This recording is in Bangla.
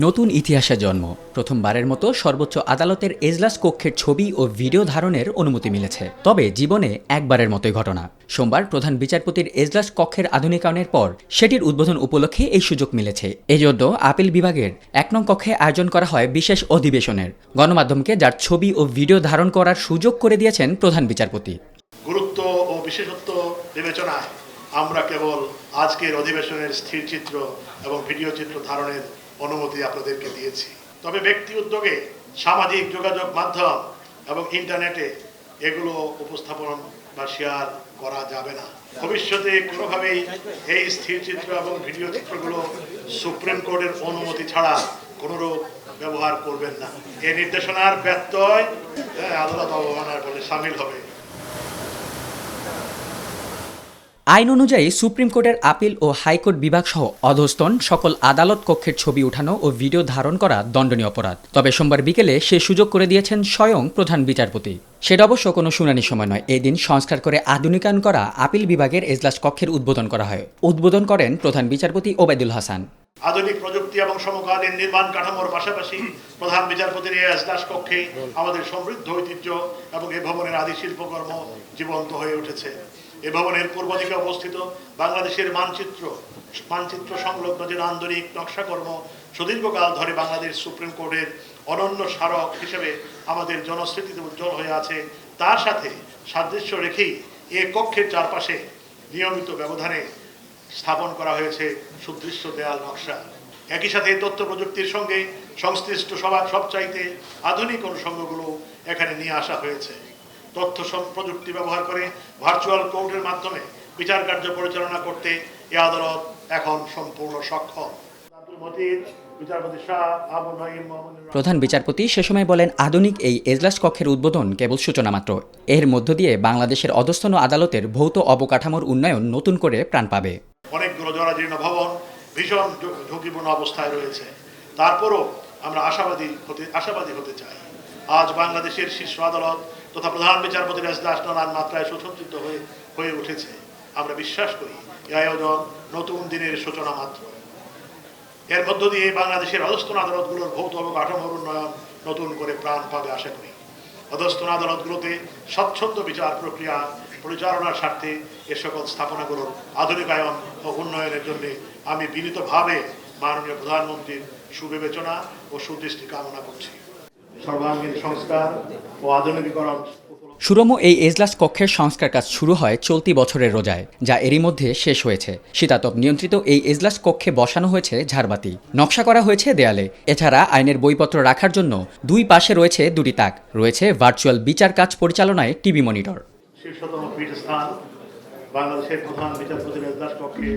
নতুন ইতিহাসের জন্ম। প্রথমবারের মতো সর্বোচ্চ আদালতের এজলাস কক্ষের ছবি ও ভিডিও ধারণের অনুমতি মিলেছে। তবে জীবনে একবারের মতোই ঘটনা। সোমবার প্রধান বিচারপতির এজলাস কক্ষের আধুনিকায়নের পর সেটির উদ্বোধন উপলক্ষে এই সুযোগ মিলেছে। এজন্য আপিল বিভাগের এক নং কক্ষে আয়োজন করা হয় বিশেষ অধিবেশনের। গণমাধ্যমকে যার ছবি ও ভিডিও ধারণ করার সুযোগ করে দিয়েছেন প্রধান বিচারপতি। গুরুত্ব ও বিশেষত্ব বিবেচনায় আমরা কেবল আজকের অধিবেশনের স্থির চিত্র এবং ভিডিও চিত্র ধারণের অনুমতি আপনাদেরকে দিয়েছি। তবে ব্যক্তি উদ্যোগে সামাজিক যোগাযোগ মাধ্যম এবং ইন্টারনেটে এগুলো উপস্থাপন বা শেয়ার করা যাবে না। ভবিষ্যতে কোনোভাবেই এই স্থির চিত্র এবং ভিডিও চিত্রগুলো সুপ্রিম কোর্টের অনুমতি ছাড়া কোনোরূপ ব্যবহার করবেন না। এই নির্দেশনার ব্যত্যয় হ্যাঁ, আদালত অবমাননার বলে সামিল হবে। আইন অনুযায়ী সুপ্রিম কোর্টের আপিল ও হাইকোর্ট বিভাগ সহ অধস্তন সকল আদালত কক্ষের ছবি উঠানো ও ভিডিও ধারণ করা দণ্ডনীয় অপরাধ। তবে সোমবার বিকেলে সে সুযোগ করে দিয়েছেন স্বয়ং প্রধান বিচারপতি। সেটা অবশ্য কোনো শুনানির সময় নয়। এই দিন সংস্কার করে আধুনিকায়ন করা আপিল বিভাগের এজলাস কক্ষের উদ্বোধন করা হয়। উদ্বোধন করেন প্রধান বিচারপতি ওবায়দুল হাসান। আধুনিক প্রযুক্তি এবং সমকালীন নির্মাণ কাঠামোর পাশাপাশি প্রধান বিচারপতির এই এজলাস কক্ষে আমাদের সমৃদ্ধ ঐতিহ্য এবং এ ভবনের আদি শিল্পকর্ম জীবন্ত হয়ে উঠেছে। এ ভবনের পূর্ব দিকে অবস্থিত বাংলাদেশের মানচিত্র মানচিত্র সংলগ্ন যে নান্দনিক নকশাকর্ম সুদীর্ঘকাল ধরে বাংলাদেশ সুপ্রিম কোর্টের অনন্য স্মারক হিসেবে আমাদের জনস্মৃতিতে উজ্জ্বল হয়ে আছে, তার সাথে সাদৃশ্য রেখেই এ কক্ষের চারপাশে নিয়মিত ব্যবধানে স্থাপন করা হয়েছে সুদৃশ্য দেয়াল নকশা। একই সাথে তথ্য প্রযুক্তির সঙ্গে সংশ্লিষ্ট সবার সবচাইতে আধুনিক অনুষঙ্গগুলো এখানে নিয়ে আসা হয়েছে। তথ্য প্রযুক্তি ব্যবহার করে ভার্চুয়াল কোর্টের মাধ্যমে বিচার কার্য পরিচালনা করতে এ আদালত এখন সম্পূর্ণ সক্ষম। প্রধান বিচারপতি সে সময় বলেন আধুনিক এই এজলাস কক্ষের উদ্বোধন কেবল সূচনা মাত্র। এর মধ্য দিয়ে বাংলাদেশের অধস্তন আদালতের ভৌত অবকাঠামোর উন্নয়ন নতুন করে প্রাণ পাবে। অনেকগুলো জরাজীর্ণ ভবন ভীষণ ঝুঁকিপূর্ণ অবস্থায় রয়েছে। তারপরও আমরা আশাবাদী হতে আশাবাদী হতে চাই। আজ বাংলাদেশের শীর্ষ আদালত তথা প্রধান বিচারপতির এজলাস নানান মাত্রায় সুসজ্জিত হয়ে হয়ে উঠেছে। আমরা বিশ্বাস করি এই আয়োজন নতুন দিনের সূচনা মাত্র। এর মধ্য দিয়ে বাংলাদেশের অধস্তন আদালতগুলোর ভৌত অবকাঠামোর উন্নয়ন নতুন করে প্রাণ পাবে আশা করি। অধস্তন আদালতগুলোতে স্বচ্ছন্দ বিচার প্রক্রিয়া, পরিচালনার স্বার্থে এ সকল স্থাপনাগুলোর আধুনিকায়ন ও উন্নয়নের জন্য আমি বিনীতভাবে মাননীয় প্রধানমন্ত্রীর সুবিবেচনা ও সুদৃষ্টি কামনা করছি। সর্বাঙ্গীন সংস্কার ও আধুনিকীকরণ সুরম এই এজলাস কক্ষের সংস্কার কাজ শুরু হয় চলতি বছরের রোজায় যা এরই মধ্যে শেষ হয়েছে। শীতাতপ নিয়ন্ত্রিত এই এজলাস কক্ষে বসানো হয়েছে ঝাড়বাতি। নকশা করা হয়েছে দেয়ালে। এছাড়া আইনের বইপত্র রাখার জন্য দুই পাশে রয়েছে দুটি তাক। রয়েছে ভার্চুয়াল বিচার কাজ পরিচালনায় টিভি মনিটর। বাংলাদেশের প্রধান বিচারপতির এজলাস কক্ষে